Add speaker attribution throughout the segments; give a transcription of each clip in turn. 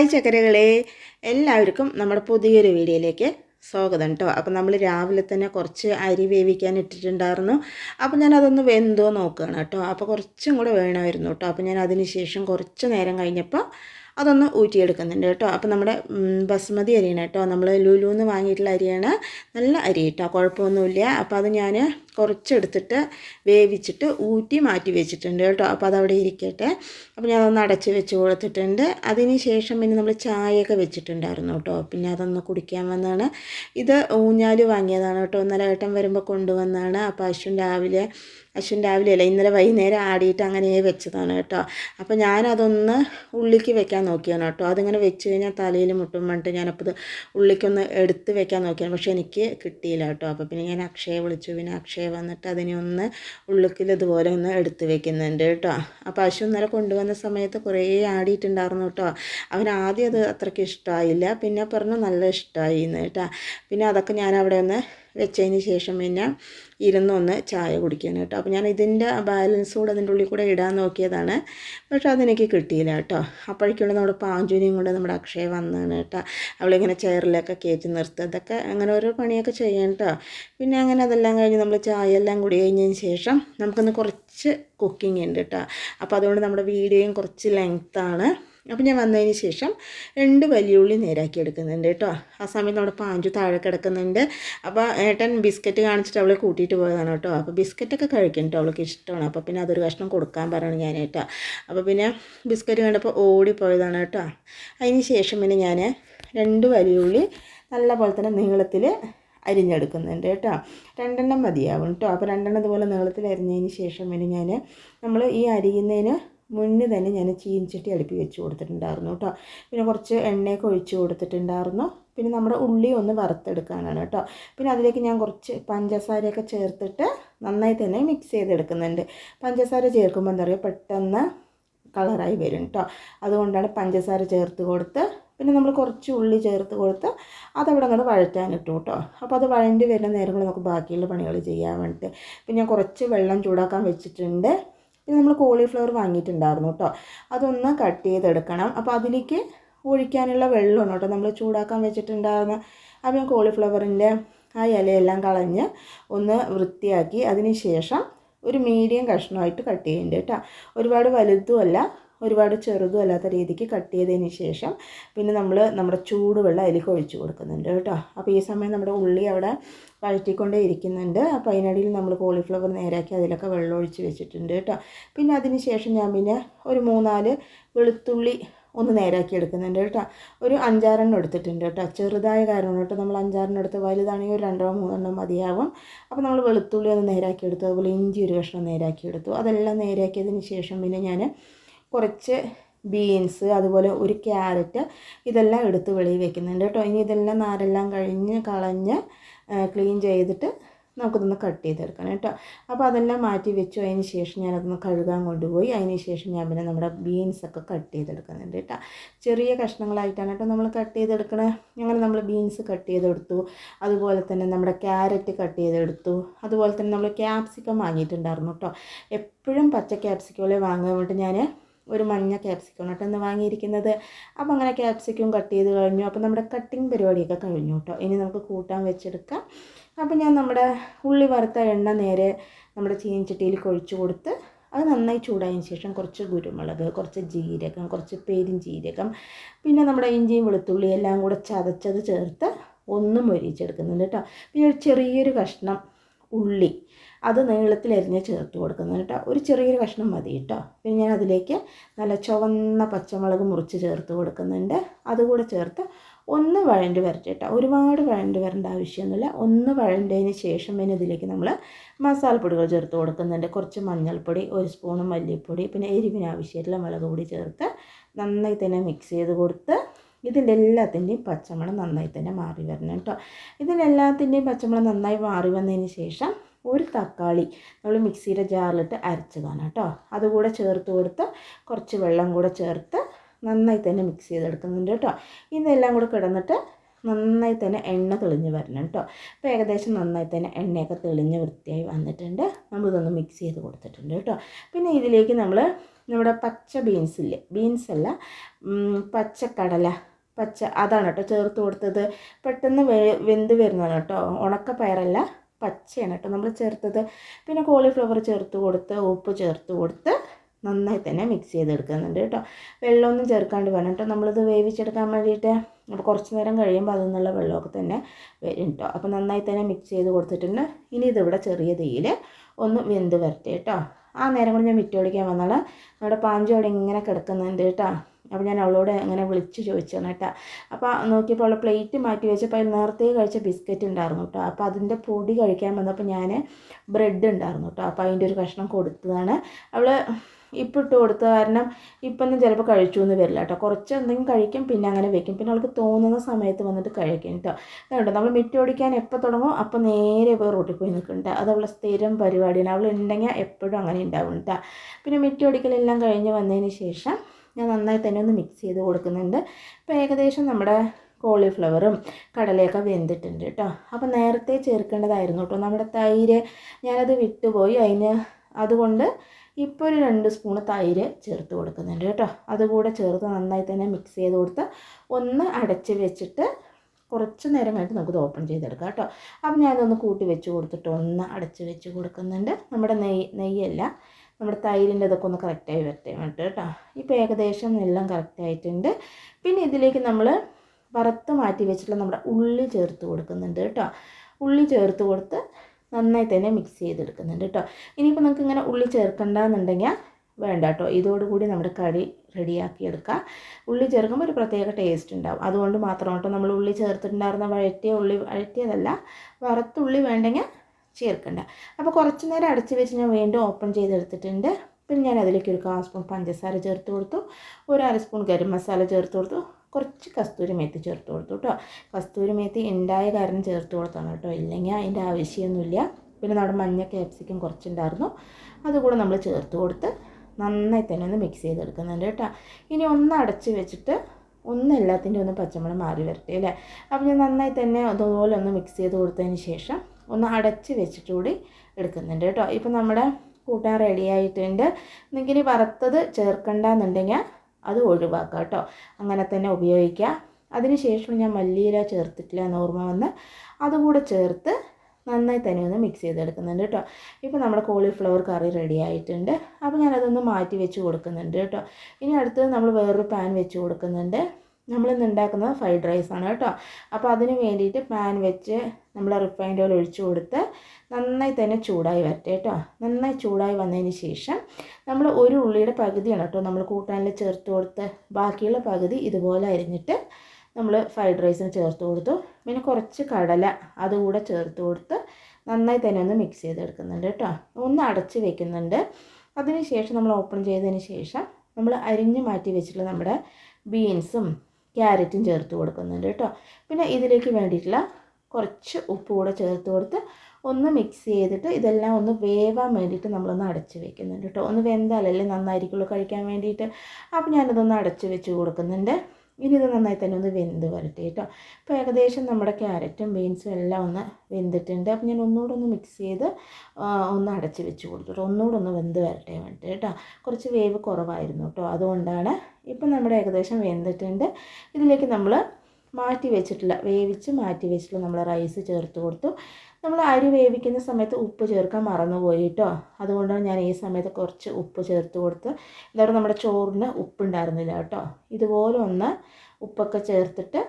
Speaker 1: Hi ചക്കരകളെ. എല്ലാവർക്കും നമ്മുടെ പുതിയൊരു വീഡിയോയിലേക്ക് സ്വാഗതം കേട്ടോ അപ്പോൾ നമ്മൾ രാവിലെ തന്നെ കുറച്ച് അരി വേവിക്കാൻ ഇട്ടിട്ടുണ്ടായിരുന്നു. അപ്പോൾ ഞാൻ അതൊന്ന് വെന്തോ നോക്കുകയാണ് കേട്ടോ അപ്പോൾ കുറച്ചും കൂടെ വേണമായിരുന്നു കേട്ടോ അപ്പോൾ ഞാൻ അതിന് ശേഷം കുറച്ച് നേരം കഴിഞ്ഞപ്പോൾ അതൊന്ന് ഊറ്റിയെടുക്കുന്നുണ്ട് കേട്ടോ അപ്പോൾ നമ്മുടെ ബസ്മതി അരിയാണ് കേട്ടോ നമ്മൾ ലുലുന്ന് വാങ്ങിയിട്ടുള്ള അരിയാണ്. നല്ല അരി കേട്ടോ കുഴപ്പമൊന്നുമില്ല. അപ്പോൾ അത് ഞാൻ കുറച്ചെടുത്തിട്ട് വേവിച്ചിട്ട് ഊറ്റി മാറ്റി വെച്ചിട്ടുണ്ട് കേട്ടോ. അപ്പോൾ അതവിടെ ഇരിക്കട്ടെ. അപ്പോൾ ഞാൻ അതൊന്ന് അടച്ച് വെച്ച് കൊടുത്തിട്ടുണ്ട്. അതിന് ശേഷം പിന്നെ നമ്മൾ ചായയൊക്കെ വെച്ചിട്ടുണ്ടായിരുന്നു കേട്ടോ. പിന്നെ അതൊന്ന് കുടിക്കാൻ വന്നതാണ്. ഇത് ഊഞ്ഞാൽ വാങ്ങിയതാണ് കേട്ടോ. ഇന്നലെ ഏട്ടൻ വരുമ്പോൾ കൊണ്ടുവന്നതാണ്. അപ്പോൾ അശ്വൻ രാവിലെ അശ്വൻ രാവിലെ അല്ല ഇന്നലെ വൈകുന്നേരം ആടിയിട്ട് അങ്ങനെ വെച്ചതാണ് കേട്ടോ. അപ്പോൾ ഞാനതൊന്ന് ഉള്ളിക്ക് വെക്കാൻ നോക്കിയാണ് കേട്ടോ. അതിങ്ങനെ വെച്ച് കഴിഞ്ഞാൽ തലയിൽ മുട്ടും പറഞ്ഞിട്ട് ഞാനപ്പോൾ ഇത് ഉള്ളിക്കൊന്ന് എടുത്ത് വെക്കാൻ നോക്കിയാണ്. പക്ഷേ എനിക്ക് കിട്ടിയില്ല കേട്ടോ. അപ്പോൾ പിന്നെ ഞാൻ അക്ഷയെ വിളിച്ചു. പിന്നെ അക്ഷയ വന്നിട്ട് അതിനെ ഒന്ന് ഉള്ളുക്കിൽ ഇതുപോലെ ഒന്ന് എടുത്തു വെക്കുന്നുണ്ട് കേട്ടോ. ആ പശു ഇന്നലെ കൊണ്ടുവന്ന സമയത്ത് കുറേ ആടിയിട്ടുണ്ടായിരുന്നു കേട്ടോ. അവൻ ആദ്യം അത് അത്രയ്ക്ക് ഇഷ്ടമായില്ല. പിന്നെ പറഞ്ഞു നല്ല ഇഷ്ടമായി എന്ന് കേട്ടോ. പിന്നെ അതൊക്കെ ഞാൻ അവിടെ ഒന്ന് വെച്ചതിന് ശേഷം പിന്നെ ഇരുന്നൊന്ന് ചായ കുടിക്കാൻ കേട്ടോ. അപ്പോൾ ഞാൻ ഇതിന്റെ ബാലൻസ് കൂടെ അതിന്റെ ഉള്ളിൽ കൂടെ ഇടാൻ നോക്കിയതാണ്. പക്ഷേ അതെനിക്ക് കിട്ടിയില്ല കേട്ടോ. അപ്പോഴേക്കുള്ള നമ്മുടെ പാഞ്ചുനിയും കൂടെ നമ്മുടെ അക്ഷയ വന്നതാണ് കേട്ടോ. അവളിങ്ങനെ ചെയറിലൊക്കെ കയറ്റി നിർത്തുക അതൊക്കെ അങ്ങനെ ഓരോ പണിയൊക്കെ ചെയ്യാൻ കേട്ടോ. പിന്നെ അങ്ങനെ അതെല്ലാം കഴിഞ്ഞ് നമ്മൾ ചായ എല്ലാം കൂടി കഴിഞ്ഞതിന് ശേഷം നമുക്കൊന്ന് കുറച്ച് കുക്കിംഗ് ഉണ്ട് കേട്ടോ. അപ്പോൾ അതുകൊണ്ട് നമ്മുടെ വീഡിയോയും കുറച്ച് ലെങ്ത്താണ് അപ്പോൾ ഞാൻ വന്നതിന് ശേഷം രണ്ട് വലിയ ഉള്ളി നേരാക്കി എടുക്കുന്നുണ്ട് കേട്ടോ. ആ സമയത്ത് നമ്മുടെ പാഞ്ചു താഴെ കിടക്കുന്നുണ്ട്. അപ്പോൾ ഏട്ടൻ ബിസ്ക്കറ്റ് കാണിച്ചിട്ട് അവളെ കൂട്ടിയിട്ട് പോയതാണ് കേട്ടോ. അപ്പോൾ ബിസ്ക്കറ്റൊക്കെ കഴിക്കും കേട്ടോ അവൾക്ക് ഇഷ്ടമാണ്. അപ്പോൾ പിന്നെ അതൊരു കഷ്ണം കൊടുക്കാൻ പറയണം ഞാൻ കേട്ടോ. അപ്പോൾ പിന്നെ ബിസ്ക്കറ്റ് കണ്ടപ്പോൾ ഓടിപ്പോയതാണ് കേട്ടോ. അതിന് ശേഷം പിന്നെ ഞാൻ രണ്ട് വലിയ ഉള്ളി നല്ല പോലെ തന്നെ നീളത്തിൽ അരിഞ്ഞെടുക്കുന്നുണ്ട് കേട്ടോ. രണ്ടെണ്ണം മതിയാവും കേട്ടോ. അപ്പോൾ രണ്ടെണ്ണം ഇതുപോലെ നീളത്തിൽ അരിഞ്ഞതിന് ശേഷം പിന്നെ ഞാൻ നമ്മൾ ഈ അരിയുന്നതിന് മുന്നേ തന്നെ ഞാൻ ചീനിച്ചട്ടി അടുപ്പി വെച്ച് കൊടുത്തിട്ടുണ്ടായിരുന്നു കേട്ടോ. പിന്നെ കുറച്ച് എണ്ണയൊക്കെ ഒഴിച്ച് കൊടുത്തിട്ടുണ്ടായിരുന്നു. പിന്നെ നമ്മുടെ ഉള്ളി ഒന്ന് വറുത്തെടുക്കാനാണ് കേട്ടോ. പിന്നെ അതിലേക്ക് ഞാൻ കുറച്ച് പഞ്ചസാരയൊക്കെ ചേർത്തിട്ട് നന്നായി തന്നെ മിക്സ് ചെയ്തെടുക്കുന്നുണ്ട്. പഞ്ചസാര ചേർക്കുമ്പോൾ എന്താ പറയുക? പെട്ടെന്ന് കളറായി വരും കേട്ടോ. അതുകൊണ്ടാണ് പഞ്ചസാര ചേർത്ത് കൊടുത്ത് പിന്നെ നമ്മൾ കുറച്ച് ഉള്ളി ചേർത്ത് കൊടുത്ത് അതവിടെ അങ്ങോട്ട് വഴറ്റാനിട്ടു കേട്ടോ. അപ്പോൾ അത് വഴണ്ടി വരുന്ന നേരങ്ങൾ നമുക്ക് ബാക്കിയുള്ള പണികൾ ചെയ്യാൻ വേണ്ടിയിട്ട്. പിന്നെ ഞാൻ കുറച്ച് വെള്ളം ചൂടാക്കാൻ വെച്ചിട്ടുണ്ട്. പിന്നെ നമ്മൾ കോളിഫ്ലവർ വാങ്ങിയിട്ടുണ്ടായിരുന്നു കേട്ടോ. അതൊന്ന് കട്ട് ചെയ്തെടുക്കണം. അപ്പോൾ അതിലേക്ക് ഒഴിക്കാനുള്ള വെള്ളമാണ് കേട്ടോ നമ്മൾ ചൂടാക്കാൻ വെച്ചിട്ടുണ്ടായിരുന്ന അപ്പോൾ ഞാൻ കോളിഫ്ലവറിന്റെ ആ ഇലയെല്ലാം കളഞ്ഞ് ഒന്ന് വൃത്തിയാക്കി. അതിന് ശേഷം ഒരു മീഡിയം കഷ്ണമായിട്ട് കട്ട് ചെയ്യുന്നുണ്ട് കേട്ടോ. ഒരുപാട് വലുതുമല്ല ഒരുപാട് ചെറുതും അല്ലാത്ത രീതിക്ക് കട്ട് ചെയ്തതിന് ശേഷം പിന്നെ നമ്മൾ നമ്മുടെ ചൂടുവെള്ളം അതിലേക്ക് ഒഴിച്ചു കൊടുക്കുന്നുണ്ട് കേട്ടോ. അപ്പോൾ ഈ സമയം നമ്മുടെ ഉള്ളി അവിടെ വഴറ്റിക്കൊണ്ടേ ഇരിക്കുന്നുണ്ട്. അപ്പോൾ അതിനിടയിൽ നമ്മൾ കോളിഫ്ലവർ നേരാക്കി അതിലൊക്കെ വെള്ളം ഒഴിച്ച് വെച്ചിട്ടുണ്ട് കേട്ടോ. പിന്നെ അതിന് ശേഷം ഞാൻ പിന്നെ ഒരു മൂന്നാൽ വെളുത്തുള്ളി ഒന്ന് നേരാക്കി എടുക്കുന്നുണ്ട് കേട്ടോ. ഒരു അഞ്ചാറെണ്ണം എടുത്തിട്ടുണ്ട് കേട്ടോ. ചെറുതായ കാരണം കേട്ടോ നമ്മൾ അഞ്ചാറെണ്ണം എടുത്ത് വലുതാണെങ്കിൽ ഒരു രണ്ടോ മൂന്നെണ്ണം മതിയാവും. അപ്പോൾ നമ്മൾ വെളുത്തുള്ളി ഒന്ന് നേരാക്കി എടുത്തു. അതുപോലെ ഇഞ്ചി ഒരു കഷ്ണം നേരാക്കി എടുത്തു. അതെല്ലാം നേരാക്കിയതിന് ശേഷം പിന്നെ ഞാൻ കുറച്ച് ബീൻസ് അതുപോലെ ഒരു ക്യാരറ്റ് ഇതെല്ലാം എടുത്ത് വെളിയിൽ വെക്കുന്നുണ്ട് കേട്ടോ. ഇനി ഇതെല്ലാം നാരെല്ലാം കഴിഞ്ഞ് കളഞ്ഞ് ക്ലീൻ ചെയ്തിട്ട് നമുക്കിതൊന്ന് കട്ട് ചെയ്തെടുക്കണം കേട്ടോ. അപ്പോൾ അതെല്ലാം മാറ്റി വെച്ചു. അതിന് ശേഷം ഞാനതൊന്ന് കഴുകാൻ കൊണ്ടുപോയി. അതിന് ശേഷം ഞാൻ പിന്നെ നമ്മുടെ ബീൻസൊക്കെ കട്ട് ചെയ്തെടുക്കുന്നുണ്ട് കേട്ടോ. ചെറിയ കഷ്ണങ്ങളായിട്ടാണ് കേട്ടോ നമ്മൾ കട്ട് ചെയ്തെടുക്കണത് അങ്ങനെ നമ്മൾ ബീൻസ് കട്ട് ചെയ്തെടുത്തു. അതുപോലെ തന്നെ നമ്മുടെ ക്യാരറ്റ് കട്ട് ചെയ്തെടുത്തു. അതുപോലെ തന്നെ നമ്മൾ ക്യാപ്സിക്കം വാങ്ങിയിട്ടുണ്ടായിരുന്നു കേട്ടോ. എപ്പോഴും പച്ച ക്യാപ്സിക്കോളെ വാങ്ങാൻ വേണ്ടി ഞാൻ ഒരു മഞ്ഞ ക്യാപ്സിക്കം കേട്ടോ ഇന്ന് വാങ്ങിയിരിക്കുന്നത്. അപ്പോൾ അങ്ങനെ ക്യാപ്സിക്കം കട്ട് ചെയ്ത് കഴിഞ്ഞു. അപ്പോൾ നമ്മുടെ കട്ടിങ് പരിപാടിയൊക്കെ കഴിഞ്ഞു കേട്ടോ. ഇനി നമുക്ക് കൂട്ടാൻ വെച്ചെടുക്കാം. അപ്പോൾ ഞാൻ നമ്മുടെ ഉള്ളി വറുത്ത എണ്ണ നേരെ നമ്മുടെ ചീനച്ചട്ടിയിൽ ഒഴിച്ച് കൊടുത്ത് അത് നന്നായി ചൂടായതിന് ശേഷം കുറച്ച് കുരുമുളക് കുറച്ച് ജീരകം കുറച്ച് പേരും ജീരകം പിന്നെ നമ്മുടെ ഇഞ്ചിയും വെളുത്തുള്ളി എല്ലാം കൂടെ ചതച്ചത് ചേർത്ത് ഒന്നും മൊരിച്ചെടുക്കുന്നുണ്ട് കേട്ടോ. പിന്നെ ഒരു ചെറിയൊരു കഷ്ണം ഉള്ളി. അത് നീളത്തിലരിഞ്ഞ് ചേർത്ത് കൊടുക്കുന്നത് കേട്ടോ. ഒരു ചെറിയൊരു കഷ്ണം മതി കേട്ടോ. പിന്നെ ഞാൻ അതിലേക്ക് നല്ല ചുവന്ന പച്ചമുളക് മുറിച്ച് ചേർത്ത് കൊടുക്കുന്നുണ്ട്. അതുകൂടെ ചേർത്ത് ഒന്ന് വഴണ്ട് വരട്ടെ കേട്ടോ. ഒരുപാട് വഴണ്ട് വരേണ്ട ആവശ്യമൊന്നുമില്ല. ഒന്ന് വഴണ്ടതിന് ശേഷം പിന്നെ ഇതിലേക്ക് നമ്മൾ മസാലപ്പൊടികൾ ചേർത്ത് കൊടുക്കുന്നുണ്ട്. കുറച്ച് മഞ്ഞൾപ്പൊടി ഒരു സ്പൂണ് മല്ലിപ്പൊടി പിന്നെ എരിവിന് ആവശ്യമായിട്ടുള്ള മുളക് പൊടി ചേർത്ത് നന്നായി തന്നെ മിക്സ് ചെയ്ത് കൊടുത്ത് ഇതിന്റെ എല്ലാത്തിന്റെയും പച്ചമണം നന്നായി തന്നെ മാറി വരണം കേട്ടോ. ഇതിന്റെ എല്ലാത്തിന്റെയും പച്ചമണം നന്നായി മാറി വന്നതിന് ശേഷം ഒരു തക്കാളി നമ്മൾ മിക്സിയുടെ ജാറിലിട്ട് അരച്ചതാണ് കേട്ടോ. അതുകൂടെ ചേർത്ത് കൊടുത്ത് കുറച്ച് വെള്ളം കൂടെ ചേർത്ത് നന്നായി തന്നെ മിക്സ് ചെയ്തെടുക്കുന്നുണ്ട് കേട്ടോ. ഇതെല്ലാം കൂടെ കിടന്നിട്ട് നന്നായി തന്നെ എണ്ണ തെളിഞ്ഞ് വരണം കേട്ടോ. അപ്പോൾ ഏകദേശം നന്നായി തന്നെ എണ്ണയൊക്കെ തെളിഞ്ഞ് വൃത്തിയായി വന്നിട്ടുണ്ട്. നമ്മളിതൊന്ന് മിക്സ് ചെയ്ത് കൊടുത്തിട്ടുണ്ട് കേട്ടോ. പിന്നെ ഇതിലേക്ക് നമ്മൾ നമ്മുടെ പച്ച ബീൻസ് ഇല്ലേ? ബീൻസ് അല്ല പച്ചക്കടല പച്ച അതാണ് കേട്ടോ ചേർത്ത് കൊടുത്തത്. പെട്ടെന്ന് വെന്ത് വരുന്നതാണ് കേട്ടോ. ഉണക്കപ്പയറല്ല പച്ചയാണ് കേട്ടോ നമ്മൾ ചേർത്തത്. പിന്നെ കോളിഫ്ലവർ ചേർത്ത് കൊടുത്ത് ഉപ്പ് ചേർത്ത് കൊടുത്ത് നന്നായി തന്നെ മിക്സ് ചെയ്തെടുക്കുന്നുണ്ട് കേട്ടോ. വെള്ളമൊന്നും ചേർക്കാണ്ട് വേണം കേട്ടോ. നമ്മളിത് വേവിച്ചെടുക്കാൻ വേണ്ടിയിട്ട് അപ്പോൾ കുറച്ച് നേരം കഴിയുമ്പോൾ അതിൽ നിന്നുള്ള വെള്ളമൊക്കെ തന്നെ വരും കേട്ടോ. അപ്പോൾ നന്നായി തന്നെ മിക്സ് ചെയ്ത് കൊടുത്തിട്ടുണ്ട്. ഇനി ഇതിവിടെ ചെറിയ തീയിൽ ഒന്ന് വെന്ത് വരട്ടെ കേട്ടോ. ആ നേരം കൊണ്ട് ഞാൻ മിറ്റോടിക്കാൻ വന്നാൽ നമ്മുടെ പാഞ്ചു അവിടെ ഇങ്ങനെ കിടക്കുന്നുണ്ട് കേട്ടോ. അപ്പോൾ ഞാൻ അവളോട് അങ്ങനെ വിളിച്ച് ചോദിച്ചാണ് കേട്ടോ അപ്പോൾ നോക്കിയപ്പോൾ അവളെ പ്ലേറ്റ് മാറ്റി വെച്ചപ്പോൾ നേരത്തെ കഴിച്ച ബിസ്ക്കറ്റ് ഉണ്ടായിരുന്നു കേട്ടോ അപ്പോൾ അതിന്റെ പൊടി കഴിക്കാൻ വന്നപ്പോൾ ഞാൻ ബ്രെഡ് ഉണ്ടായിരുന്നു കേട്ടോ അപ്പോൾ അതിന്റെ ഒരു കഷ്ണം കൊടുത്തതാണ്. അവൾ ഇപ്പം ഇട്ട് കൊടുത്ത കാരണം ഇപ്പം ഒന്നും ചിലപ്പോൾ കഴിച്ചു എന്ന് വരില്ല കേട്ടോ കുറച്ച് എന്തെങ്കിലും കഴിക്കും പിന്നെ അങ്ങനെ വെക്കും. പിന്നെ അവൾക്ക് തോന്നുന്ന സമയത്ത് വന്നിട്ട് കഴിക്കും കേട്ടോ കേട്ടോ നമ്മൾ മിറ്റ് ഓടിക്കാൻ എപ്പോൾ തുടങ്ങും അപ്പോൾ നേരെ പോയി റോട്ടിൽ പോയി നിൽക്കുന്നുണ്ട് അത് അവളെ സ്ഥിരം പരിപാടിയാണ്. അവൾ ഉണ്ടെങ്കിൽ എപ്പോഴും അങ്ങനെ ഉണ്ടാവും കേട്ടോ പിന്നെ മിറ്റ് ഓടിക്കലെല്ലാം കഴിഞ്ഞ് വന്നതിന് ശേഷം ഞാൻ നന്നായി തന്നെ ഒന്ന് മിക്സ് ചെയ്ത് കൊടുക്കുന്നുണ്ട്. അപ്പോൾ ഏകദേശം നമ്മുടെ കോളിഫ്ലവറും കടലയൊക്കെ വെന്തിട്ടുണ്ട് കേട്ടോ അപ്പോൾ നേരത്തെ ചേർക്കേണ്ടതായിരുന്നു കേട്ടോ നമ്മുടെ തൈര് ഞാനത് വിട്ടുപോയി. അതിന് അതുകൊണ്ട് ഇപ്പോൾ ഒരു രണ്ട് സ്പൂണ് തൈര് ചേർത്ത് കൊടുക്കുന്നുണ്ട് കേട്ടോ അതുകൂടെ ചേർത്ത് നന്നായി തന്നെ മിക്സ് ചെയ്ത് കൊടുത്ത് ഒന്ന് അടച്ച് വെച്ചിട്ട് കുറച്ച് നേരം കഴിഞ്ഞിട്ട് നമുക്കിത് ഓപ്പൺ ചെയ്തെടുക്കാം കേട്ടോ അപ്പം ഞാനതൊന്ന് കൂട്ടി വെച്ച് കൊടുത്തിട്ട് ഒന്ന് അടച്ച് വെച്ച് കൊടുക്കുന്നുണ്ട്. നമ്മുടെ നെയ്യ് നെയ്യല്ല. നമ്മുടെ തൈരിന്റെ ഇതൊക്കെ ഒന്ന് കറക്റ്റായി വരട്ടെ വേണ്ടിട്ട് കേട്ടോ ഇപ്പോൾ ഏകദേശം എല്ലാം കറക്റ്റായിട്ടുണ്ട് പിന്നെ ഇതിലേക്ക് നമ്മൾ വറുത്ത് മാറ്റി വെച്ചിട്ടുള്ള നമ്മുടെ ഉള്ളി ചേർത്ത് കൊടുക്കുന്നുണ്ട് കേട്ടോ ഉള്ളി ചേർത്ത് കൊടുത്ത് നന്നായി തന്നെ മിക്സ് ചെയ്തെടുക്കുന്നുണ്ട് കേട്ടോ ഇനിയിപ്പോൾ നമുക്ക് ഇങ്ങനെ ഉള്ളി ചേർക്കണ്ടെന്നുണ്ടെങ്കിൽ വേണ്ട കേട്ടോ ഇതോടുകൂടി നമ്മുടെ കറി റെഡിയാക്കി എടുക്കുക ഉള്ളി ചേർക്കുമ്പോൾ ഒരു പ്രത്യേക ടേസ്റ്റ് ഉണ്ടാവും. അതുകൊണ്ട് മാത്രം കേട്ടോ നമ്മൾ ഉള്ളി ചേർത്തിട്ടുണ്ടായിരുന്ന വഴറ്റിയ ഉള്ളി വഴറ്റിയതല്ല. വറുത്തുള്ളി വേണ്ടെങ്കിൽ ചേർക്കണ്ട. അപ്പോൾ കുറച്ച് നേരം അടച്ച് വെച്ച് ഞാൻ വീണ്ടും ഓപ്പൺ ചെയ്തെടുത്തിട്ടുണ്ട്. പിന്നെ ഞാൻ അതിലേക്ക് ഒരു കാ സ്പൂൺ പഞ്ചസാര ചേർത്ത് കൊടുത്തു. ഒരു അര സ്പൂൺ ഗരം മസാല ചേർത്ത് കൊടുത്തു. കുറച്ച് കസ്തൂരി മേത്തി ചേർത്ത് കൊടുത്തു കേട്ടോ കസ്തൂരി മേത്തി ഉണ്ടായ കാരണം ചേർത്ത് കൊടുത്താണ് കേട്ടോ ഇല്ലെങ്കിൽ അതിന്റെ ആവശ്യമൊന്നുമില്ല. പിന്നെ നമ്മുടെ മഞ്ഞ ക്യാപ്സിക്കം കുറച്ചുണ്ടായിരുന്നു. അതുകൂടെ നമ്മൾ ചേർത്ത് കൊടുത്ത് നന്നായി തന്നെ ഒന്ന് മിക്സ് ചെയ്തെടുക്കുന്നുണ്ട് കേട്ടോ ഇനി ഒന്ന് അടച്ച് വെച്ചിട്ട് ഒന്ന് എല്ലാത്തിന്റെ ഒന്ന് പച്ചമുളക് മാറി വരട്ടെ അല്ലേ? അപ്പോൾ ഞാൻ നന്നായി തന്നെ അതുപോലെ ഒന്ന് മിക്സ് ചെയ്ത് കൊടുത്തതിന് ശേഷം ഒന്ന് അടച്ച് വെച്ചിട്ട് കൂടി എടുക്കുന്നുണ്ട് കേട്ടോ. ഇപ്പം നമ്മുടെ കൂട്ടാൻ റെഡി ആയിട്ടുണ്ട്. ഇനി വറുത്തത് ചേർക്കണ്ടെന്നുണ്ടെങ്കിൽ അത് ഒഴിവാക്കുക കേട്ടോ. അങ്ങനെ തന്നെ ഉപയോഗിക്കുക. അതിന് ശേഷം ഞാൻ മല്ലിയില ചേർത്തിട്ടില്ല എന്ന് ഓർമ്മ വന്ന് അതുകൂടെ ചേർത്ത് നന്നായി തന്നെ ഒന്ന് മിക്സ് ചെയ്തെടുക്കുന്നുണ്ട് കേട്ടോ. ഇപ്പോൾ നമ്മുടെ കോളിഫ്ലവർ കറി റെഡി ആയിട്ടുണ്ട്. അപ്പോൾ ഞാനതൊന്ന് മാറ്റി വെച്ച് കൊടുക്കുന്നുണ്ട് കേട്ടോ. ഇനി അടുത്തത് നമ്മൾ വേറൊരു പാൻ വെച്ച് കൊടുക്കുന്നുണ്ട്. നമ്മളിന്ന് ഉണ്ടാക്കുന്നത് ഫ്രൈഡ് റൈസ് ആണ് കേട്ടോ. അപ്പോൾ അതിന് വേണ്ടിയിട്ട് പാൻ വെച്ച് നമ്മൾ റിഫൈൻഡ് ഓയിൽ ഒഴിച്ച് കൊടുത്ത് നന്നായി തന്നെ ചൂടായി വരട്ടെ കേട്ടോ. നന്നായി ചൂടായി വന്നതിന് ശേഷം നമ്മൾ ഒരു ഉള്ളിയുടെ പകുതിയാണ് കേട്ടോ. നമ്മൾ കൂട്ടാനിൽ ചേർത്ത് കൊടുത്ത് ബാക്കിയുള്ള പകുതി ഇതുപോലെ അരിഞ്ഞിട്ട് നമ്മൾ ഫ്രൈഡ് റൈസിന് ചേർത്ത് കൊടുത്തു. പിന്നെ കുറച്ച് കടല അതുകൂടെ ചേർത്ത് കൊടുത്ത് നന്നായി തന്നെ ഒന്ന് മിക്സ് ചെയ്തെടുക്കുന്നുണ്ട് കേട്ടോ. ഒന്ന് അടച്ച് വെക്കുന്നുണ്ട്. അതിന് ശേഷം നമ്മൾ ഓപ്പൺ ചെയ്തതിന് ശേഷം നമ്മൾ അരിഞ്ഞ് മാറ്റി വെച്ചിട്ടുള്ള നമ്മുടെ ബീൻസും ക്യാരറ്റും ചേർത്ത് കൊടുക്കുന്നുണ്ട് കേട്ടോ. പിന്നെ ഇതിലേക്ക് വേണ്ടിയിട്ടുള്ള കുറച്ച് ഉപ്പ് കൂടെ ചേർത്ത് കൊടുത്ത് ഒന്ന് മിക്സ് ചെയ്തിട്ട് ഇതെല്ലാം ഒന്ന് വേവാൻ വേണ്ടിയിട്ട് നമ്മളൊന്ന് അടച്ച് വെക്കുന്നുണ്ട് കേട്ടോ. ഒന്ന് വെന്താലല്ലേ നന്നായിരിക്കുള്ളൂ കഴിക്കാൻ വേണ്ടിയിട്ട്. അപ്പോൾ ഞാനിതൊന്ന് അടച്ച് വെച്ച് കൊടുക്കുന്നുണ്ട്. ഇനി ഇത് നന്നായി തന്നെ ഒന്ന് വെന്ത് വരട്ടെ കേട്ടോ അപ്പോൾ ഏകദേശം നമ്മുടെ ക്യാരറ്റും ബീൻസും എല്ലാം ഒന്ന് വെന്തിട്ടുണ്ട്. അപ്പോൾ ഞാൻ ഒന്നുകൂടെ ഒന്ന് മിക്സ് ചെയ്ത് ഒന്ന് അടച്ച് വെച്ച് കൊടുത്തിട്ട് ഒന്നുകൂടെ ഒന്ന് വെന്ത് വരട്ടെ വേണ്ടിയിട്ട് കേട്ടോ കുറച്ച് വേവ് കുറവായിരുന്നു കേട്ടോ അതുകൊണ്ടാണ് ഇപ്പം നമ്മുടെ ഏകദേശം വെന്തിട്ടുണ്ട്. ഇതിലേക്ക് നമ്മൾ മാറ്റി വെച്ചിട്ടുള്ള വേവിച്ച് മാറ്റി വെച്ചിട്ടുള്ള നമ്മൾ റൈസ് ചേർത്ത് കൊടുത്തു. നമ്മൾ അരി വേവിക്കുന്ന സമയത്ത് ഉപ്പ് ചേർക്കാൻ മറന്നുപോയി കേട്ടോ അതുകൊണ്ടാണ് ഞാൻ ഈ സമയത്ത് കുറച്ച് ഉപ്പ് ചേർത്ത് കൊടുത്ത് എന്തായാലും നമ്മുടെ ചോറിന് ഉപ്പുണ്ടായിരുന്നില്ല കേട്ടോ ഇതുപോലെ ഒന്ന് ഉപ്പൊക്കെ ചേർത്തിട്ട്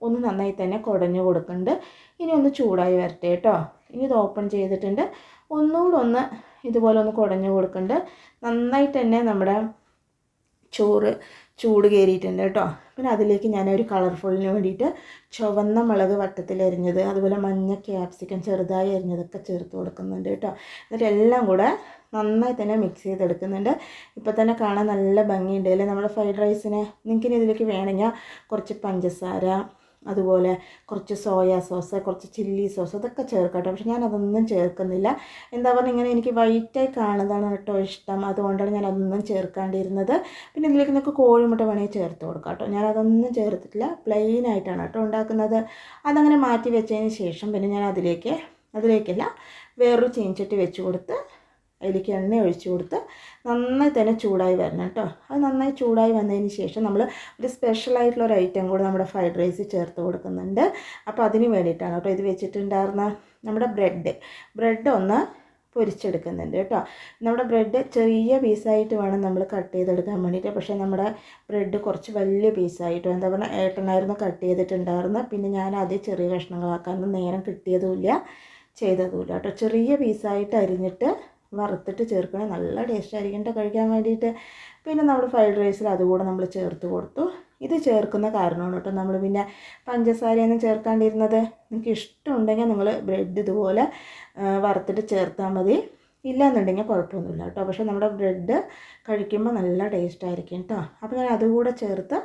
Speaker 1: ഒന്ന് നന്നായി തന്നെ കുടഞ്ഞു കൊടുക്കുന്നുണ്ട് ഇനി ഒന്ന് ചൂടായി വരട്ടെ കേട്ടോ ഇനി ഇത് ഓപ്പൺ ചെയ്തിട്ടുണ്ട്. ഒന്നുകൂടെ ഒന്ന് ഇതുപോലെ ഒന്ന് കുടഞ്ഞു കൊടുക്കുന്നുണ്ട് നന്നായിട്ട് തന്നെ നമ്മുടെ ചോറ് ചൂട് കയറിയിട്ടുണ്ട് കേട്ടോ. പിന്നെ അതിലേക്ക് ഞാൻ ഒരു കളർഫുള്ളിന് വേണ്ടിയിട്ട് ചുവന്ന മുളക് വട്ടത്തിൽ എരിഞ്ഞത് അതുപോലെ മഞ്ഞ ക്യാപ്സിക്കം ചെറുതായി എരിഞ്ഞതൊക്കെ ചേർത്ത് കൊടുക്കുന്നുണ്ട് കേട്ടോ. എന്നിട്ട് എല്ലാം കൂടെ നന്നായി തന്നെ മിക്സ് ചെയ്തെടുക്കുന്നുണ്ട്. ഇപ്പോൾ തന്നെ കാണാൻ നല്ല ഭംഗിയുണ്ട്. അല്ലേ? നമ്മുടെ ഫ്രൈഡ് റൈസിന് നിങ്ങൾക്കിനി ഇതിലേക്ക് വേണമെങ്കിൽ കുറച്ച് പഞ്ചസാര അതുപോലെ കുറച്ച് സോയാ സോസ് കുറച്ച് ചില്ലി സോസ് അതൊക്കെ ചേർക്കട്ടോ. പക്ഷെ ഞാൻ അതൊന്നും ചേർക്കുന്നില്ല. എന്താ പറയുക ഇങ്ങനെ എനിക്ക് വൈറ്റായി കാണുന്നതാണ് കേട്ടോ ഇഷ്ടം. അതുകൊണ്ടാണ് ഞാൻ അതൊന്നും ചേർക്കാണ്ടിരുന്നത്. പിന്നെ ഇതിലേക്ക് നിങ്ങൾക്ക് കോഴിമുട്ട വേണമെങ്കിൽ ചേർത്ത് കൊടുക്കാം കേട്ടോ ഞാൻ അതൊന്നും ചേർത്തിട്ടില്ല. പ്ലെയിൻ ആയിട്ടാണ് കേട്ടോ ഉണ്ടാക്കുന്നത്. അതങ്ങനെ മാറ്റി വെച്ചതിന് ശേഷം പിന്നെ ഞാൻ അതിലേക്ക് അതിലേക്കല്ല വേറൊരു ചീഞ്ചട്ടി വെച്ച് കൊടുത്ത് അതിലേക്ക് എണ്ണ ഒഴിച്ചു കൊടുത്ത് നന്നായി തന്നെ ചൂടായി വരണം കേട്ടോ. അത് നന്നായി ചൂടായി വന്നതിന് ശേഷം നമ്മൾ ഒരു സ്പെഷ്യലായിട്ടുള്ള ഒരു ഐറ്റം കൂടെ നമ്മുടെ ഫ്രൈഡ് റൈസ് ചേർത്ത് കൊടുക്കുന്നുണ്ട്. അപ്പോൾ അതിന് വേണ്ടിയിട്ടാണ് കേട്ടോ ഇത് വെച്ചിട്ടുണ്ടായിരുന്ന നമ്മുടെ ബ്രെഡ് ബ്രെഡ് ഒന്ന് പൊരിച്ചെടുക്കുന്നുണ്ട് കേട്ടോ. നമ്മുടെ ബ്രെഡ് ചെറിയ പീസായിട്ട് വേണം നമ്മൾ കട്ട് ചെയ്തെടുക്കാൻ വേണ്ടിയിട്ട്. പക്ഷേ നമ്മുടെ ബ്രെഡ് കുറച്ച് വലിയ പീസായിട്ട് എന്താ പറയുക ഏട്ടനായിരുന്നു കട്ട് ചെയ്തിട്ടുണ്ടായിരുന്നു പിന്നെ ഞാൻ അത് ചെറിയ കഷ്ണങ്ങളാക്കാനൊന്നും നേരം കിട്ടിയതുമില്ല ചെയ്തതുമില്ല കേട്ടോ. ചെറിയ പീസായിട്ട് അരിഞ്ഞിട്ട് വറുത്തിട്ട് ചേർക്കണേ. നല്ല ടേസ്റ്റ് ആയിരിക്കും കേട്ടോ കഴിക്കാൻ വേണ്ടിയിട്ട്. പിന്നെ നമ്മൾ ഫ്രൈഡ് റൈസിൽ അതുകൂടെ നമ്മൾ ചേർത്ത് കൊടുത്തു. ഇത് ചേർക്കുന്ന കാരണമാണ് കേട്ടോ നമ്മൾ പിന്നെ പഞ്ചസാരയൊന്നും ചേർക്കാണ്ടിരുന്നത്. നിങ്ങൾക്ക് ഇഷ്ടമുണ്ടെങ്കിൽ നിങ്ങൾ ബ്രെഡ് ഇതുപോലെ വറുത്തിട്ട് ചേർത്താൽ മതി. ഇല്ല എന്നുണ്ടെങ്കിൽ കുഴപ്പമൊന്നുമില്ല കേട്ടോ. പക്ഷേ നമ്മുടെ ബ്രെഡ് കഴിക്കുമ്പോൾ നല്ല ടേസ്റ്റ് ആയിരിക്കും കേട്ടോ. അപ്പോൾ ഞാൻ അതുകൂടെ ചേർത്ത്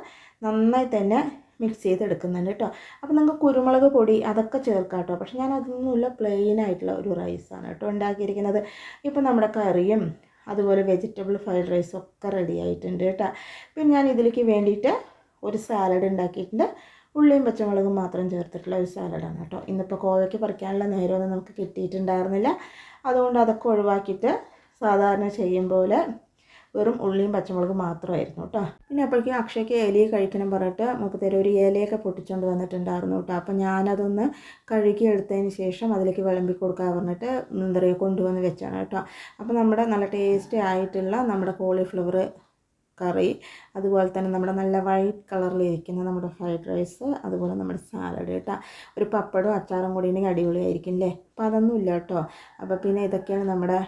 Speaker 1: നന്നായി തന്നെ മിക്സ് ചെയ്തെടുക്കുന്നുണ്ട് കേട്ടോ. അപ്പോൾ നമുക്ക് കുരുമുളക് പൊടി അതൊക്കെ ചേർക്കാം കേട്ടോ. പക്ഷേ ഞാൻ അതൊന്നുമില്ല പ്ലെയിൻ ആയിട്ടുള്ള ഒരു റൈസാണ് കേട്ടോ ഉണ്ടാക്കിയിരിക്കുന്നത്. ഇപ്പോൾ നമ്മുടെ കറിയും അതുപോലെ വെജിറ്റബിൾ ഫ്രൈഡ് റൈസും ഒക്കെ റെഡി ആയിട്ടുണ്ട് കേട്ടോ. പിന്നെ ഞാൻ ഇതിലേക്ക് വേണ്ടിയിട്ട് ഒരു സാലഡ് ഉണ്ടാക്കിയിട്ടുണ്ട്. ഉള്ളിയും പച്ചമുളകും മാത്രം ചേർത്തിട്ടുള്ള ഒരു സാലഡാണ് കേട്ടോ. ഇന്നിപ്പോൾ കോവയ്ക്ക് പറിക്കാനുള്ള നേരമൊന്നും നമുക്ക് കിട്ടിയിട്ടുണ്ടായിരുന്നില്ല. അതുകൊണ്ട് അതൊക്കെ ഒഴിവാക്കിയിട്ട് സാധാരണ ചെയ്യും പോലെ വെറും ഉള്ളിയും പച്ചമുളകും മാത്രമായിരുന്നു കേട്ടോ. പിന്നെ അപ്പോഴേക്കും അക്ഷയ്ക്ക് ഇലയെ കഴിക്കണം പറഞ്ഞിട്ട് മുപ്പത്തേരം ഒരു ഇലയൊക്കെ പൊട്ടിച്ചുകൊണ്ട് വന്നിട്ടുണ്ടായിരുന്നു കേട്ടോ. അപ്പം ഞാനതൊന്ന് കഴുകി എടുത്തതിന് ശേഷം അതിലേക്ക് വിളമ്പി കൊടുക്കാൻ പറഞ്ഞിട്ട് എന്താ പറയുക കൊണ്ടുവന്ന് വെച്ചാണ് കേട്ടോ. അപ്പോൾ നമ്മുടെ നല്ല ടേസ്റ്റി ആയിട്ടുള്ള നമ്മുടെ കോളിഫ്ലവർ കറി അതുപോലെ തന്നെ നമ്മുടെ നല്ല വൈറ്റ് കളറിലിരിക്കുന്ന നമ്മുടെ ഫ്രൈഡ് റൈസ് അതുപോലെ നമ്മുടെ സാലഡ് കേട്ടോ. ഒരു പപ്പടവും അച്ചാറും കൂടി ഉണ്ടെങ്കിൽ അടിപൊളിയായിരിക്കും അല്ലേ? അപ്പോൾ അതൊന്നും ഇല്ല കേട്ടോ. അപ്പോൾ പിന്നെ ഇതൊക്കെയാണ് നമ്മുടെ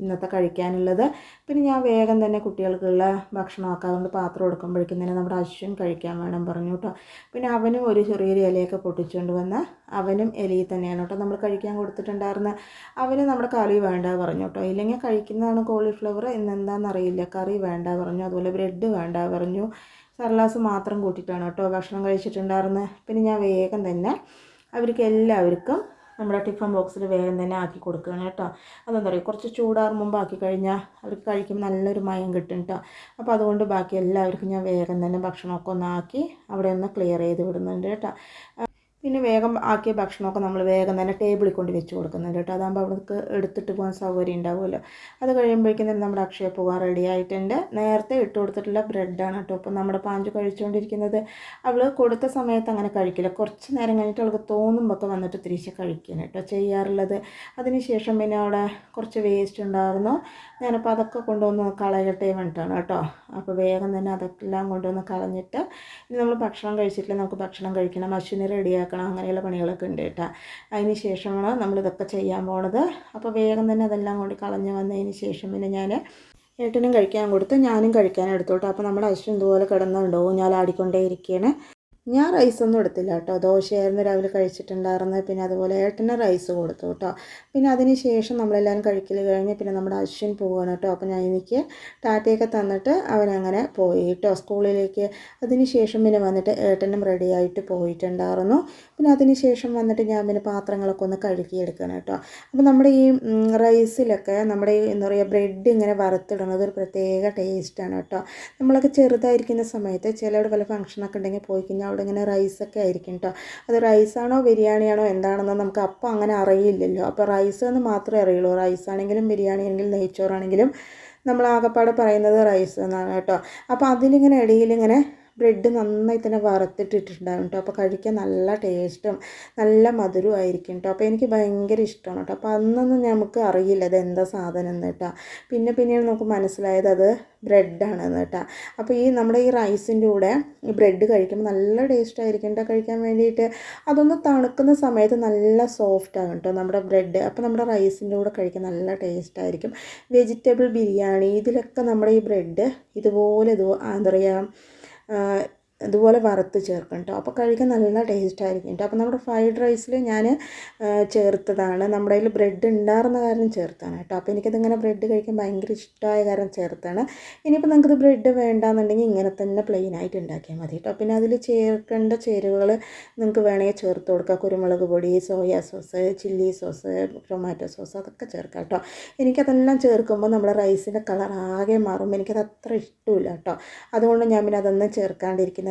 Speaker 1: ഇന്നത്തെ കഴിക്കാനുള്ളത്. പിന്നെ ഞാൻ വേഗം തന്നെ കുട്ടികൾക്കുള്ള ഭക്ഷണമൊക്കെ അതുകൊണ്ട് പാത്രം എടുക്കുമ്പോഴേക്കും തന്നെ നമ്മുടെ അശ്വൻ കഴിക്കാൻ വേണം പറഞ്ഞു കേട്ടോ. പിന്നെ അവനും ഒരു ചെറിയൊരു ഇലയൊക്കെ പൊട്ടിച്ചുകൊണ്ട് വന്ന് അവനും ഇലയിൽ തന്നെയാണ് കേട്ടോ നമ്മൾ കഴിക്കാൻ കൊടുത്തിട്ടുണ്ടായിരുന്ന അവന് നമ്മുടെ കറി വേണ്ട പറഞ്ഞു കേട്ടോ. ഇല്ലെങ്കിൽ കഴിക്കുന്നതാണ് കോളിഫ്ലവർ ഇന്നെന്താണെന്നറിയില്ല കറി വേണ്ട പറഞ്ഞു. അതുപോലെ ബ്രെഡ് വേണ്ട പറഞ്ഞു. സർലാസ് മാത്രം കൂട്ടിയിട്ടാണ് കേട്ടോ ഭക്ഷണം കഴിച്ചിട്ടുണ്ടായിരുന്നത്. പിന്നെ ഞാൻ വേഗം തന്നെ അവർക്ക് എല്ലാവർക്കും നമ്മുടെ ടിഫൻ ബോക്സിൽ വേഗം തന്നെ ആക്കി കൊടുക്കുകയാണ് കേട്ടോ. അതെന്താ പറയുക കുറച്ച് ചൂടാറ് മുമ്പ് ആക്കി കഴിഞ്ഞാൽ അവർക്ക് കഴിക്കുമ്പോൾ നല്ലൊരു മയം കിട്ടും കേട്ടോ. അപ്പോൾ അതുകൊണ്ട് ബാക്കി എല്ലാവർക്കും ഞാൻ വേഗം തന്നെ ഭക്ഷണമൊക്കെ ഒന്ന് ആക്കി അവിടെ ഒന്ന് ക്ലിയർ ചെയ്ത് വിടുന്നുണ്ട് കേട്ടോ. പിന്നെ വേഗം ആക്കിയ ഭക്ഷണമൊക്കെ നമ്മൾ വേഗം തന്നെ ടേബിളിൽ കൊണ്ട് വെച്ച് കൊടുക്കുന്നുണ്ട് കേട്ടോ. അതാകുമ്പോൾ അവർക്ക് എടുത്തിട്ട് പോകാൻ സൗകര്യം ഉണ്ടാവുമല്ലോ. അത് കഴിയുമ്പോഴേക്കും തന്നെ നമ്മുടെ അക്ഷയ പോകാൻ റെഡി ആയിട്ടുണ്ട്. നേരത്തെ ഇട്ട് കൊടുത്തിട്ടുള്ള ബ്രെഡാണ് കേട്ടോ. അപ്പോൾ നമ്മുടെ പാഞ്ച് കഴിച്ചുകൊണ്ടിരിക്കുന്നത്. അവൾ കൊടുത്ത സമയത്ത് അങ്ങനെ കഴിക്കില്ല. കുറച്ച് നേരം കഴിഞ്ഞിട്ട് അവൾക്ക് തോന്നുമ്പോൾ വന്നിട്ട് തിരിച്ച് കഴിക്കണം കേട്ടോ ചെയ്യാറുള്ളത്. അതിനുശേഷം പിന്നെ അവിടെ കുറച്ച് വേസ്റ്റ് ഉണ്ടായിരുന്നു. ഞാനപ്പോൾ അതൊക്കെ കൊണ്ടുവന്ന് കളയട്ടെ വേണ്ടിയിട്ടാണ് കേട്ടോ. അപ്പോൾ വേഗം തന്നെ അതൊക്കെ എല്ലാം കൊണ്ടുവന്ന് കളഞ്ഞിട്ട് ഇനി നമ്മൾ ഭക്ഷണം കഴിച്ചിട്ടില്ല. നമുക്ക് ഭക്ഷണം കഴിക്കണം. അശ്വിനി റെഡിയാക്കണം ഉണ്ടാക്കണം അങ്ങനെയുള്ള പണികളൊക്കെ ഉണ്ട് കേട്ടോ. അതിന് ശേഷമാണ് നമ്മൾ ഇതൊക്കെ ചെയ്യാൻ പോണത്. അപ്പോൾ വേഗം തന്നെ അതെല്ലാം കൊണ്ട് കളഞ്ഞ് വന്നതിന് ശേഷം പിന്നെ ഞാൻ ഏട്ടനും കഴിക്കാൻ കൊടുത്ത് ഞാനും കഴിക്കാൻ എടുത്തോട്ടെ അപ്പോൾ നമ്മുടെ അശ്വൻ ഇതുപോലെ കിടന്നുണ്ടോ? ഞാൻ ആടിക്കൊണ്ടേ ഇരിക്കുകയാണ് ഞാൻ റൈസൊന്നും എടുത്തില്ല കേട്ടോ. ദോശയായിരുന്നു രാവിലെ കഴിച്ചിട്ടുണ്ടായിരുന്നത്. പിന്നെ അതുപോലെ ഏട്ടന് റൈസ് കൊടുത്തു കേട്ടോ. പിന്നെ അതിന് ശേഷം നമ്മളെല്ലാവരും കഴിക്കൽ കഴിഞ്ഞ് പിന്നെ നമ്മുടെ അശ്വിൻ പോവുകയാണ് കേട്ടോ. അപ്പോൾ ഞാൻ എനിക്ക് ടാറ്റയൊക്കെ തന്നിട്ട് അവനങ്ങനെ പോയി കേട്ടോ. സ്കൂളിലേക്ക് അതിന് ശേഷം പിന്നെ വന്നിട്ട് ഏട്ടനും റെഡിയായിട്ട് പോയിട്ടുണ്ടായിരുന്നു. പിന്നെ അതിന് ശേഷം വന്നിട്ട് ഞാൻ പിന്നെ പാത്രങ്ങളൊക്കെ ഒന്ന് കഴുകിയെടുക്കണം കേട്ടോ. അപ്പോൾ നമ്മുടെ ഈ റൈസിലൊക്കെ നമ്മുടെ ഈ എന്താ പറയുക ബ്രെഡ് ഇങ്ങനെ വറുത്തിടുന്നത് ഒരു പ്രത്യേക ടേസ്റ്റാണ് കേട്ടോ. നമ്മളൊക്കെ ചെറുതായിരിക്കുന്ന സമയത്ത് ചിലവിടെ വല്ല ഫംഗ്ഷനൊക്കെ ഉണ്ടെങ്കിൽ പോയി കഴിഞ്ഞാൽ അവിടെ ഇങ്ങനെ റൈസൊക്കെ ആയിരിക്കും കേട്ടോ. അത് റൈസാണോ ബിരിയാണിയാണോ എന്താണെന്ന് നമുക്ക് അപ്പം അങ്ങനെ അറിയില്ലല്ലോ. അപ്പോൾ റൈസ് എന്ന് മാത്രമേ അറിയുള്ളൂ. റൈസ് ആണെങ്കിലും ബിരിയാണി ആണെങ്കിലും നെയ്ച്ചോറാണെങ്കിലും നമ്മൾ ആകപ്പാടെ പറയുന്നത് റൈസ് എന്നാണ് കേട്ടോ. അപ്പോൾ അതിലിങ്ങനെ ഇടയിലിങ്ങനെ ബ്രെഡ് നന്നായി തന്നെ വറുത്തിട്ടിട്ടുണ്ടാകും കേട്ടോ. അപ്പോൾ കഴിക്കാൻ നല്ല ടേസ്റ്റും നല്ല മധുരവും ആയിരിക്കും കേട്ടോ. അപ്പോൾ എനിക്ക് ഭയങ്കര ഇഷ്ടമാണ് കേട്ടോ. അപ്പോൾ അന്നൊന്നും നമുക്ക് അറിയില്ല അത് എന്താ സാധനം എന്ന് കേട്ടോ. പിന്നെ പിന്നീട് നമുക്ക് മനസ്സിലായത് അത് ബ്രെഡാണെന്ന് കേട്ടോ. അപ്പോൾ ഈ നമ്മുടെ ഈ റൈസിന്റെ കൂടെ ബ്രെഡ് കഴിക്കുമ്പോൾ നല്ല ടേസ്റ്റ് ആയിരിക്കും കേട്ടോ കഴിക്കാൻ വേണ്ടിയിട്ട്. അതൊന്ന് തണുക്കുന്ന സമയത്ത് നല്ല സോഫ്റ്റ് ആകും കേട്ടോ നമ്മുടെ ബ്രെഡ് അപ്പോൾ നമ്മുടെ റൈസിന്റെ കൂടെ കഴിക്കാൻ നല്ല ടേസ്റ്റ് ആയിരിക്കും. വെജിറ്റബിൾ ബിരിയാണി ഇതിലൊക്കെ നമ്മുടെ ഈ ബ്രെഡ് ഇതുപോലെ ഇത് എന്താ പറയുക euh, ഇതുപോലെ വറുത്ത് ചേർക്കണം കേട്ടോ അപ്പോൾ കഴിക്കാൻ നല്ല ടേസ്റ്റ് ആയിരിക്കും കേട്ടോ അപ്പോൾ നമ്മുടെ ഫ്രൈഡ് റൈസിൽ ഞാൻ ചേർത്തതാണ്. നമ്മുടെ കയ്യിൽ ബ്രെഡ് ഉണ്ടായിരുന്ന കാരണം ചേർത്താണ് കേട്ടോ അപ്പോൾ എനിക്കതിങ്ങനെ ബ്രെഡ് കഴിക്കാൻ ഭയങ്കര ഇഷ്ടമായ കാരണം ചേർത്താണ്. ഇനിയിപ്പോൾ നമുക്കിത് ബ്രെഡ് വേണ്ടാന്നുണ്ടെങ്കിൽ ഇങ്ങനെ തന്നെ പ്ലെയിൻ ആയിട്ട് ഉണ്ടാക്കിയാൽ മതി കേട്ടോ പിന്നെ അതിൽ ചേർക്കേണ്ട ചേരുവകൾ നിങ്ങൾക്ക് വേണമെങ്കിൽ ചേർത്ത് കൊടുക്കുക കുരുമുളക് പൊടി soya sauce chilli sauce tomato sauce അതൊക്കെ ചേർക്കാം കേട്ടോ എനിക്കതെല്ലാം ചേർക്കുമ്പോൾ നമ്മുടെ റൈസിന്റെ കളർ ആകെ മാറും. എനിക്കത് അത്ര ഇഷ്ടമില്ല കേട്ടോ അതുകൊണ്ട് ഞാൻ പിന്നെ അതൊന്നും ചേർക്കാണ്ടിരിക്കുന്നത്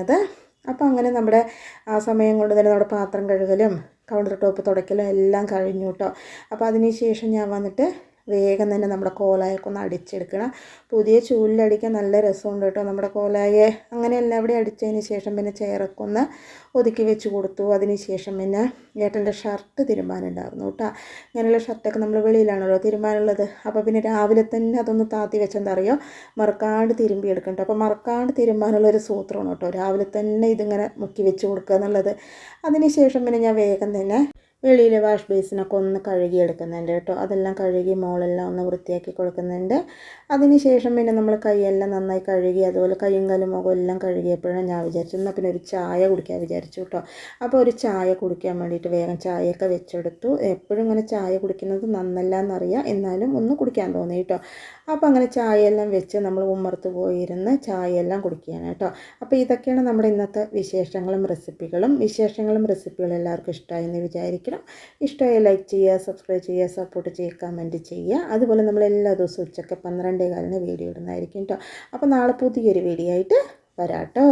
Speaker 1: അപ്പോൾ അങ്ങനെ നമ്മുടെ ആ സമയം കൊണ്ട് തന്നെ നമ്മുടെ പാത്രം കഴുകലും കൗണ്ടർ ടോപ്പ് തുടയ്ക്കലും എല്ലാം കഴിഞ്ഞു കേട്ടോ അപ്പോൾ അതിന് ശേഷം ഞാൻ വന്നിട്ട് വേഗം തന്നെ നമ്മുടെ കോലായൊക്കെ ഒന്ന് അടിച്ചെടുക്കണം. പുതിയ ചൂലിലടിക്കാൻ നല്ല രസമുണ്ട് കേട്ടോ നമ്മുടെ കോലായെ. അങ്ങനെ എല്ലാവിടെയും അടിച്ചതിന് ശേഷം പിന്നെ ചെയറൊക്കെ ഒന്ന് ഒതുക്കി വെച്ച് കൊടുത്തു. അതിന് ശേഷം പിന്നെ ഏട്ടന്റെ ഷർട്ട് തിരുമ്പാനുണ്ടായിരുന്നു കേട്ടോ. ഇങ്ങനെയുള്ള ഷർട്ടൊക്കെ നമ്മൾ വെളിയിലാണല്ലോ തിരുമ്പാനുള്ളത്. അപ്പോൾ പിന്നെ രാവിലെ തന്നെ അതൊന്ന് താത്തി വെച്ചെന്താ അറിയോ? മറക്കാണ്ട് തിരുമ്പി എടുക്കണ്ട അപ്പോൾ മറക്കാണ്ട് തിരുമ്പാനുള്ള ഒരു സൂത്രമാണ് കേട്ടോ. രാവിലെ തന്നെ ഇതിങ്ങനെ മുക്കി വെച്ച് കൊടുക്കുക എന്നുള്ളത്. അതിന് ശേഷം പിന്നെ ഞാൻ വേഗം തന്നെ വെളിയിലെ വാഷ് ബേസിനൊക്കെ ഒന്ന് കഴുകി എടുക്കുന്നുണ്ട് കേട്ടോ. അതെല്ലാം കഴുകി മോളെല്ലാം ഒന്ന് വൃത്തിയാക്കി കൊടുക്കുന്നുണ്ട്. അതിന് ശേഷം പിന്നെ നമ്മൾ കൈയെല്ലാം നന്നായി കഴുകി അതുപോലെ കൈയും കാലും മുഖം എല്ലാം കഴുകിയപ്പോഴാണ് ഞാൻ വിചാരിച്ചു എന്നാൽ പിന്നെ ഒരു ചായ കുടിക്കാൻ വിചാരിച്ചു കേട്ടോ. അപ്പോൾ ഒരു ചായ കുടിക്കാൻ വേണ്ടിയിട്ട് വേഗം ചായയൊക്കെ വെച്ചെടുത്തു. എപ്പോഴും ഇങ്ങനെ ചായ കുടിക്കുന്നത് നന്നല്ല എന്നറിയാം എന്നാലും ഒന്ന് കുടിക്കാൻ തോന്നി കേട്ടോ. അപ്പോൾ അങ്ങനെ ചായയെല്ലാം വെച്ച് നമ്മൾ ഉമ്മർത്ത് പോയിരുന്ന് ചായയെല്ലാം കുടിക്കുകയാണ് കേട്ടോ. അപ്പോൾ ഇതൊക്കെയാണ് നമ്മുടെ ഇന്നത്തെ വിശേഷങ്ങളും റെസിപ്പികളും. വിശേഷങ്ങളും റെസിപ്പികളും എല്ലാവർക്കും ഇഷ്ടമായെന്ന് വിചാരിക്കണം. ഇഷ്ടമായി ലൈക്ക് ചെയ്യുക സബ്സ്ക്രൈബ് ചെയ്യുക സപ്പോർട്ട് ചെയ്യുക കമന്റ് ചെയ്യുക. അതുപോലെ നമ്മൾ എല്ലാ ദിവസവും ഉച്ചയ്ക്ക് പന്ത്രണ്ടേ കാലിന് വീഡിയോ ഇടുന്നതായിരിക്കും കേട്ടോ. അപ്പോൾ നാളെ പുതിയൊരു വീഡിയോ ആയിട്ട് വരാം കേട്ടോ.